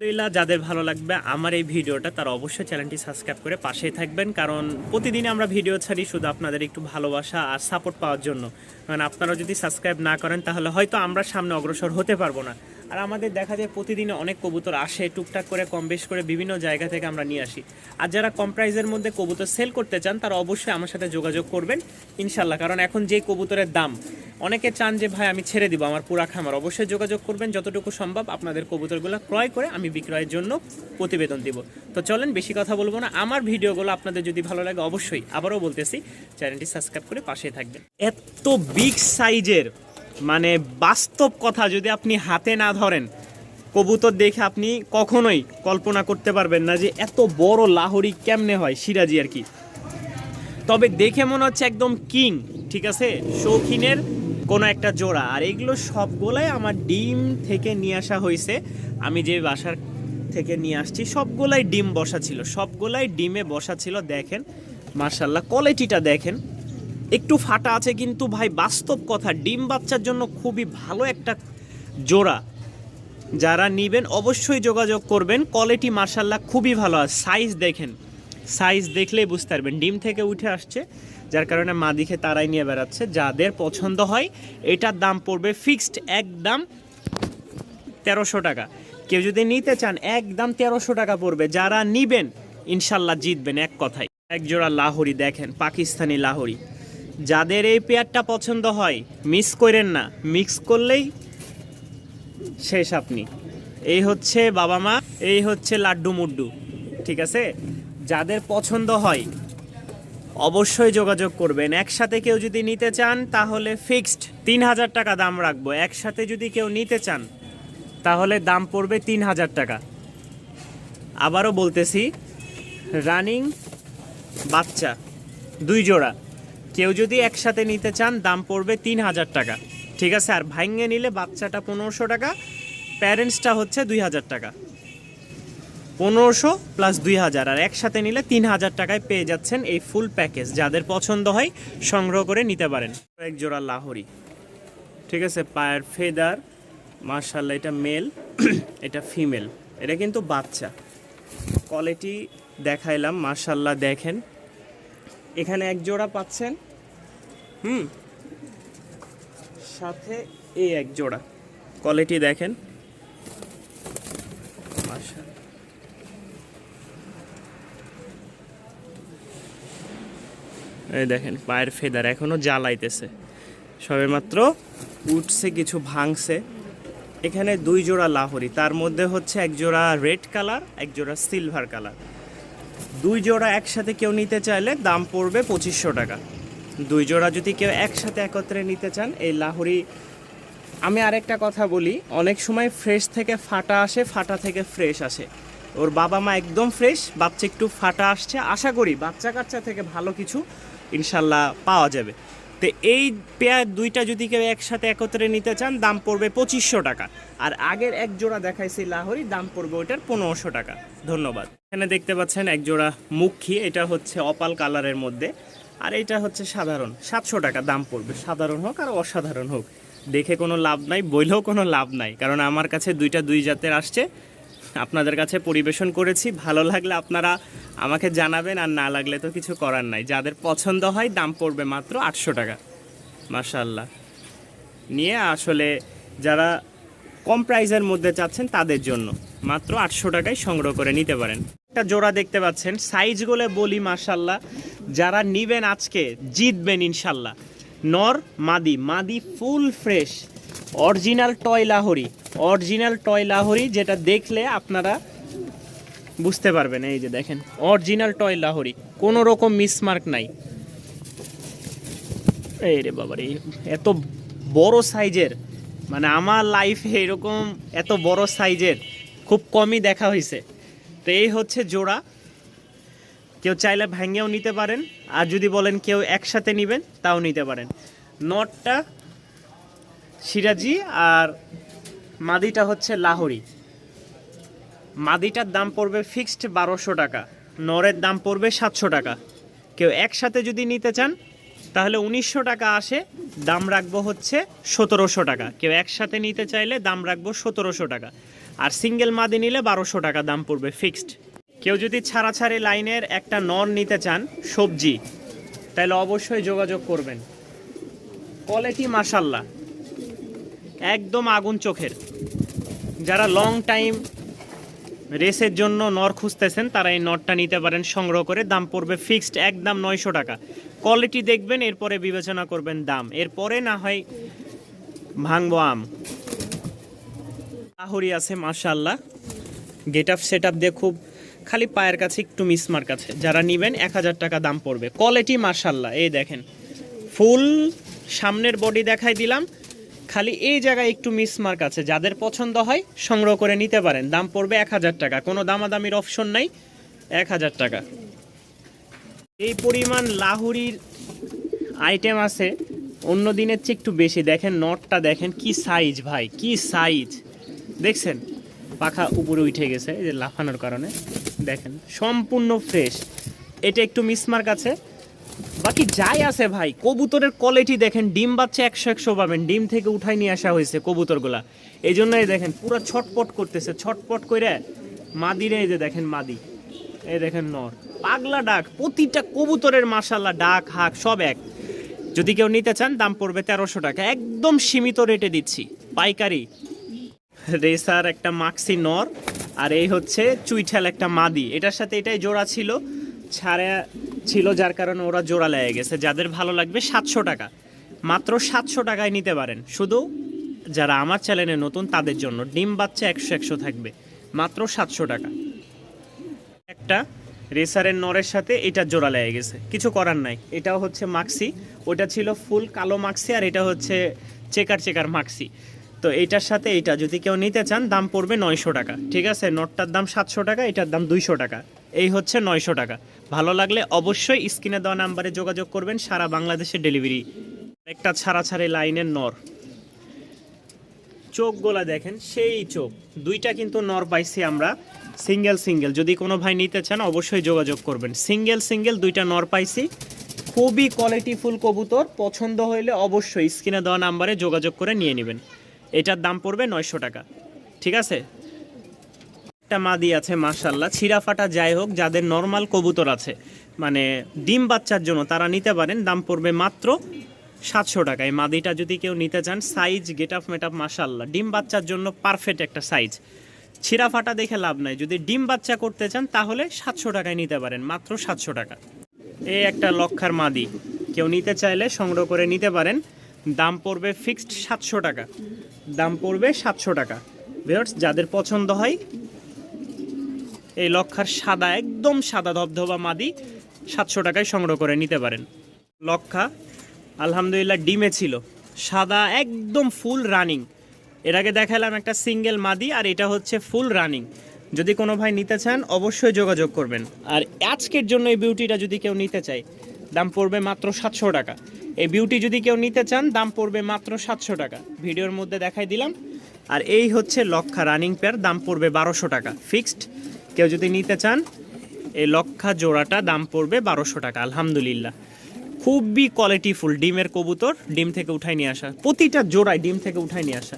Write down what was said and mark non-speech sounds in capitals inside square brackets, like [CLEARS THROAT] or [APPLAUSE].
আলহামদুলিল্লাহ, যাদের ভালো লাগবে আমার এই ভিডিওটা, তার অবশ্যই চ্যানেলটি সাবস্ক্রাইব করে পাশেই থাকবেন, কারণ প্রতিদিন আমরা ভিডিও ছাড়ি শুধু আপনাদের একটু ভালোবাসা আর সাপোর্ট পাওয়ার জন্য। কারণ আপনারা যদি সাবস্ক্রাইব না করেন, তাহলে হয়তো আমরা সামনে অগ্রসর হতে পারব না। আর আমাদের দেখা যায় প্রতিদিন অনেক কবুতর আসে, টুকটাক করে, কম বেশ করে বিভিন্ন জায়গা থেকে আমরা নিয়ে আসি। আর যারা কম প্রাইজের মধ্যে কবুতর সেল করতে চান, তারা অবশ্যই আমার সাথে যোগাযোগ করবেন ইনশাল্লাহ কারণ এখন যে কবুতরের দাম, অনেকে চান যে, ভাই, আমি ছেড়ে দিব আমার পুরা খামার। অবশ্যই যোগাযোগ করবেন, যতটুকু সম্ভব আপনাদের কবুতরগুলো ক্রয় করে আমি বিক্রয়ের জন্য প্রতিবেদন দিব। তো চলেন, বেশি কথা বলব না। আমার ভিডিওগুলো আপনাদের যদি ভালো লাগে, অবশ্যই আবারও বলতেছি, চ্যানেলটি সাবস্ক্রাইব করে পাশেই থাকবেন। এত বিগ সাইজের মানে বাস্তব কথা যদি আপনি হাতে না ধরেন, কবুতর দেখে আপনি কখনোই কল্পনা করতে পারবেন না যে এত বড় লাহোরি কেমনে হয় সিরাজি আর কি। তবে দেখে মনে হচ্ছে একদম কিং, ঠিক আছে? শৌখিনের কোনো একটা জোড়া। আর এগুলো সবগুলাই আমার ডিম থেকে নিয়ে আসা হয়েছে। আমি যে বাসার থেকে নিয়ে আসছি সবগুলাই ডিম বসা ছিল। সবগুলাই ডিমে বসা ছিল, দেখেন মার্শাল্লাহ কোয়ালিটিটা দেখেন। একটু ফাটা আছে, কিন্তু ভাই বাস্তব কথা, ডিম বাচ্চার জন্য খুবই ভালো একটা জোড়া। যারা নিবেন অবশ্যই যোগাযোগ করবেন কোয়ালিটি মার্শাল্লাহ খুবই ভালো। আর সাইজ দেখেন সাইজ দেখলেই বুঝতে পারবেন। ডিম থেকে উঠে আসছে, যার কারণে মা দিকে তারাই নিয়ে বেড়াচ্ছে। যাদের পছন্দ হয়, এটার দাম পড়বে ফিক্সড একদম তেরোশো টাকা। কেউ যদি নিতে চান, একদম তেরোশো টাকা পড়বে। যারা নিবেন ইনশাল্লাহ জিতবেন এক কথায়। এক জোড়া লাহোরি দেখেন, পাকিস্তানি লাহোরি। যাদের এই পেয়ারটা পছন্দ হয় মিস করেন না। মিক্স করলেই শেষ আপনি। এই হচ্ছে বাবা মা, এই হচ্ছে লাড্ডু মুড্ডু, ঠিক আছে? যাদের পছন্দ হয়, অবশ্যই যোগাযোগ করবেন। একসাথে কেউ যদি নিতে চান, তাহলে ফিক্সড তিন হাজার টাকা দাম রাখব। একসাথে যদি কেউ নিতে চান, তাহলে দাম পড়বে তিন হাজার টাকা। আবারও বলতেছি, রানিং বাচ্চা, দুই জোড়া। কেউ যদি একসাথে নিতে চান, দাম পড়বে তিন হাজার টাকা। ঠিক আছে? আর ভাঙ্গে নিলে বাচ্চাটা পনেরোশো টাকা, প্যারেন্টসটা হচ্ছে দুই হাজার টাকা। পনেরোশো প্লাস দুই হাজার আর একসাথে নিলে তিন হাজার টাকায় পেয়ে যাচ্ছেন এই ফুল প্যাকেজ যাদের পছন্দ হয়, সংগ্রহ করে নিতে পারেন। এক জোড়া লাহোরি। ঠিক আছে? পায়ের ফেদার মার্শাল্লাহ এটা মেল [CLEARS THROAT] এটা ফিমেল এটা কিন্তু বাচ্চা। কোয়ালিটি দেখাইলাম মার্শাল্লাহ দেখেন। এখানে এক জোড়া পাচ্ছেন। হুম। সাথে এই এক জোড়া। কোয়ালিটি দেখেন। এই দেখেন, পায়ের ফেদার এখনও জ্বালাইতেছে। সবেমাত্র উঠছে, কিছু ভাঙছে। এখানে দুই জোড়া লাহরি। তার মধ্যে হচ্ছে এক জোড়া রেড কালার, এক জোড়া সিলভার কালার। দুই জোড়া একসাথে কেউ নিতে চাইলে দাম পড়বে পঁচিশশো টাকা। দুই জোড়া যদি কেউ একসাথে একত্রে নিতে চান, এই লাহোরি, আমি আরেকটা কথা বলি, অনেক সময় ফ্রেশ থেকে ফাটা আসে, ফাটা থেকে ফ্রেশ আসে। ওর বাবা মা একদম ফ্রেশ, বাচ্চা একটু ফাটা আসছে, আশা করি বাচ্চা কাচ্চা থেকে ভালো কিছু ইনশাল্লাহ পাওয়া যাবে। তো এই পেয়ার দুইটা যদি কেউ একসাথে একত্রে নিতে চান, দাম পড়বে পঁচিশশো টাকা। আর আগের এক জোড়া দেখাইছি লাহরি, দাম পড়বে ওইটার পনেরোশো টাকা। ধন্যবাদ। এখানে দেখতে পাচ্ছেন এক জোড়া মুখী, এটা হচ্ছে অপাল কালারের মধ্যে। আর এটা হচ্ছে সাধারণ, সাতশো টাকা দাম পড়বে। সাধারণ হোক আর অসাধারণ হোক। দেখে কোনো লাভ নাই, বইলেও কোনো লাভ নাই। কারণ আমার কাছে দুইটা দুই জাতের আসছে। আপনাদের কাছে পরিবেশন করেছি। ভালো লাগলে আপনারা আমাকে জানাবেন, আর না লাগলে তো কিছু করার নাই। যাদের পছন্দ হয়, দাম পড়বে মাত্র আটশো টাকা। মাশাল্লাহ নিয়ে আসলে যারা কম প্রাইজের মধ্যে চাচ্ছেন, তাদের জন্য মাত্র আটশো টাকায় সংগ্রহ করে নিতে পারেন। একটা জোড়া দেখতে পাচ্ছেন সাইজগুলো বলি মাশাল্লাহ যারা নিবেন আজকে, জিতবেন ইনশাল্লাহ নর মাদি মাদি full fresh, original toy Lahori. Original toy Lahori, যেটা দেখলে আপনারা বুঝতে পারবেন। এই যে দেখেন, অরিজিনাল টয় লাহরি, কোনো রকম মিসমার্ক নাই। এই রে বাবা রে এত বড় সাইজের মানে আমার লাইফে এরকম এত বড় সাইজের, খুব কমই দেখা হয়েছে তো এই হচ্ছে জোড়া। কেউ চাইলে ভেঙেও নিতে পারেন, আর যদি বলেন কেউ একসাথে নেবেন, তাও নিতে পারেন। নটটা সিরাজি আর মাদিটা হচ্ছে লাহোরি। মাদিটার দাম পড়বে ফিক্সড বারোশো টাকা, নরের দাম পড়বে সাতশো টাকা। কেউ একসাথে যদি নিতে চান, তাহলে উনিশশো টাকা আসে, দাম রাখব হচ্ছে সতেরোশো টাকা। কেউ একসাথে নিতে চাইলে দাম রাখব সতেরোশো টাকা। আর সিঙ্গেল মাদি নিলে বারোশো টাকা দাম পড়বে ফিক্সড। কেউ যদি ছাড়া ছাড়ি লাইনের একটা নর নিতে চান, সবজি, তাহলে অবশ্যই যোগাযোগ করবেন। কোয়ালিটি মাসাল্লাহ একদম আগুন চোখের। যারা লং টাইম রেসের জন্য নর খুঁজতেছেন, তারা এই নটটা নিতে পারেন, সংগ্রহ করে। দাম পড়বে ফিক্সড একদম নয়শো টাকা। কোয়ালিটি দেখবেন, এরপরে বিবেচনা করবেন দাম। এরপরে না হয় ভাঙবো আম। লাহরি আছে মাশাল্লাহ গেট আপ সেট আপ দিয়ে খুব খালি পায়ের কাছে, একটু মিসমার কাছে। যারা নিবেন, এক হাজার টাকা দাম পড়বে। কোয়ালিটি মাশাল্লাহ এই দেখেন, ফুল সামনের বডি দেখাই দিলাম। খালি এই জায়গায় একটু মিসমার্ক আছে। যাদের পছন্দ হয়, সংগ্রহ করে নিতে পারেন। দাম পড়বে এক হাজার টাকা। কোনো দামাদামির অপশন নাই। এক হাজার টাকা। এই পরিমাণ লাহুরির আইটেম আছে। অন্য দিনের চেয়ে একটু বেশি। দেখেন নটটা দেখেন, কি সাইজ ভাই, কি সাইজ দেখছেন? পাখা উপরে উঠে গেছে, এই যে লাফানোর কারণে। দেখেন, সম্পূর্ণ ফ্রেশ এটা একটু মিসমার্ক আছে। বাকি যাই আছে ভাই। কবুতরের কোয়ালিটি দেখেন, ডিম বাচ্চা একশো একশো পাবেন। ডিম থেকে উঠাই নিয়ে আসা হয়েছে কবুতরগুলা। এই জন্যই দেখেন, পুরো ছটপট করতেছে। ছটপট করে মাদিরে এই যে দেখেন মাদি। এই দেখেন নর। পাগলা ডাক, প্রতিটা কবুতরের মাসাল্লাহ ডাক, হাক, সব এক। যদি কেউ নিতে চান, দাম পড়বে তেরোশো টাকা। একদম সীমিত রেটে দিচ্ছি। পাইকারি। রেসার একটা মাক্সি নর, আর এই হচ্ছে চুইঠাল একটা মাদি। এটার সাথে এটাই জোড়া ছিল। ছাড়া ছিল যার কারণে ওরা জোড়া লেগে গেছে। যাদের ভালো লাগবে সাতশো টাকা। মাত্র সাতশো টাকায় নিতে পারেন। শুধু যারা আমার চ্যানেলে নতুন, তাদের জন্য ডিম বাচ্চা একশো একশো থাকবে। মাত্র সাতশো টাকা। একটা রেসারের নরের সাথে এটা জোড়া লেগে গেছে। কিছু করার নাই। এটাও হচ্ছে মাক্সি। ওটা ছিল ফুল কালো মাক্সি আর এটা হচ্ছে চেকার চেকার মাক্সি। তো এইটার সাথে এটা যদি কেউ নিতে চান, দাম পড়বে নয়শো টাকা। ঠিক আছে? নটটার দাম সাতশো টাকা, এটার দাম দুইশো টাকা। এই হচ্ছে নয়শো টাকা। ভালো লাগলে অবশ্যই স্ক্রিনে দেওয়া নাম্বারে যোগাযোগ করবেন সারা বাংলাদেশে ডেলিভারি। একটা ছাড়া ছাড়ে লাইনের নর। চোখগুলা দেখেন, সেই চোখ। দুইটা কিন্তু নর পাইছি আমরা, সিঙ্গেল সিঙ্গেল। যদি কোনো ভাই নিতে চান, অবশ্যই যোগাযোগ করবেন। সিঙ্গেল সিঙ্গেল দুইটা নর পাইছি। খুবই কোয়ালিটিফুল কবুতর, পছন্দ হইলে অবশ্যই স্ক্রিনে দেওয়া নাম্বারে যোগাযোগ করে নিয়ে নেবেন। এটার দাম পড়বে নয়শো টাকা। ঠিক আছে? একটা মাদি আছে মাশাল্লাহ ছিঁড়া ফাটা যাই হোক, যাদের নর্মাল কবুতর আছে মানে ডিম বাচ্চার জন্য তারা নিতে পারেন। দাম পড়বে মাত্র সাতশো টাকা। এই মাদিটা যদি কেউ নিতে চান size get up mate up মাশাল্লাহ ডিম বাচ্চার জন্য পারফেক্ট একটা সাইজ ছিঁড়া ফাটা দেখে লাভ নাই। যদি ডিম বাচ্চা করতে চান, তাহলে সাতশো টাকায় নিতে পারেন, মাত্র সাতশো টাকা। এই একটা লক্ষার মাদি। কেউ নিতে চাইলে সংগ্রহ করে নিতে পারেন। দাম পড়বে ফিক্সড সাতশো টাকা। দাম পড়বে সাতশো টাকা। ভিউয়ার্স, যাদের পছন্দ হয় এই লক্ষার সাদা, একদম সাদা ধবধবা মাদি সাতশো টাকায় সংগ্রহ করে নিতে পারেন। লক্ষা, আলহামদুলিল্লাহ ডিমে ছিল। সাদা, একদম ফুল রানিং। এর আগে দেখালাম একটা সিঙ্গেল মাদি আর এটা হচ্ছে ফুল রানিং। যদি কোনো ভাই নিতে চান, অবশ্যই যোগাযোগ করবেন। আর আজকের জন্য এই বিউটিটা যদি কেউ নিতে চায়, দাম পড়বে মাত্র সাতশো টাকা। এই বিউটি যদি কেউ নিতে চান, দাম পড়বে মাত্র সাতশো টাকা। ভিডিওর মধ্যে দেখাই দিলাম। আর এই হচ্ছে লক্ষা রানিং পেয়ার, দাম পড়বে বারোশো টাকা। ফিক্সড কেউ যদি নিতে চান, এই লক্ষা জোড়াটা দাম পড়বে বারোশো টাকা, আলহামদুলিল্লাহ। খুবই কোয়ালিটিফুল ডিমের কবুতর, ডিম থেকে উঠাই নিয়ে আসা। প্রতিটা জোড়ায় ডিম থেকে উঠাই নিয়ে আসা।